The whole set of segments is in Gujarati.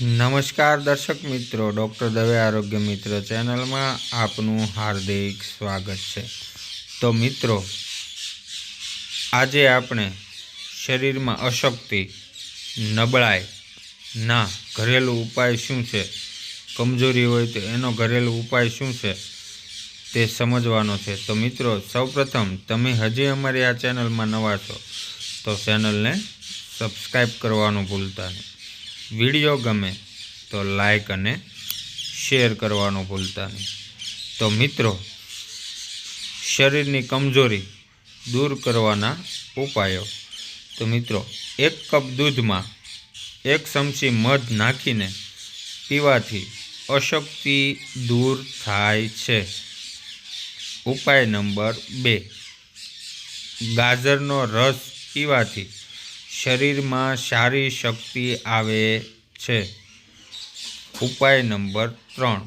નમસ્કાર દર્શક મિત્રો, ડૉક્ટર દવે આરોગ્ય મિત્ર ચેનલમાં આપનું હાર્દિક સ્વાગત છે. તો મિત્રો, આજે આપણે શરીરમાં અશક્તિ, નબળાઈ ના ઘરેલું ઉપાય શું છે, કમજોરી હોય તો એનો ઘરેલું ઉપાય શું છે, તે સમજવાનો છે. તો મિત્રો, સૌપ્રથમ તમે હજી અમારી આ ચેનલમાં નવા છો, તો ચેનલને સબસ્ક્રાઈબ કરવાનું ભૂલતા નહીં. વીડિયો ગમે તો લાઈક અને શેર કરવાનું ભૂલતા નહીં. તો મિત્રો, શરીરની કમજોરી દૂર કરવાના ઉપાયો. તો મિત્રો, એક કપ દૂધમાં એક ચમચી મધ નાખીને પીવાથી અશક્તિ દૂર થાય છે. ઉપાય નંબર બે, ગાજરનો રસ પીવાથી શરીરમાં સારી શક્તિ આવે છે. ઉપાય નંબર ત્રણ.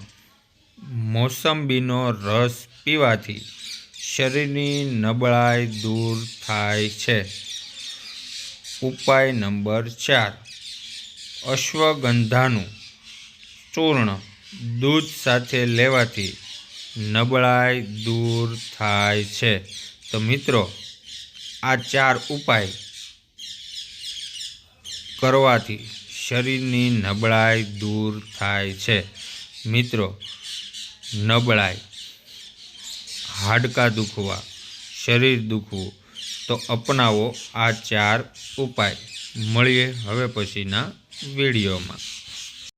મોસંબીનો રસ પીવાથી શરીરની નબળાઈ દૂર થાય છે. ઉપાય નંબર ચાર. અશ્વગંધાનું ચૂર્ણ દૂધ સાથે લેવાથી નબળાઈ દૂર થાય છે. તો મિત્રો, આ ચાર ઉપાય કરવાથી શરીરની નબળાઈ દૂર થાય છે. મિત્રો, નબળાઈ, હાડકાં દુખવા, શરીર દુખવું, તો અપનાવો આ ચાર ઉપાય. મળીએ હવે પછીના વિડીયોમાં.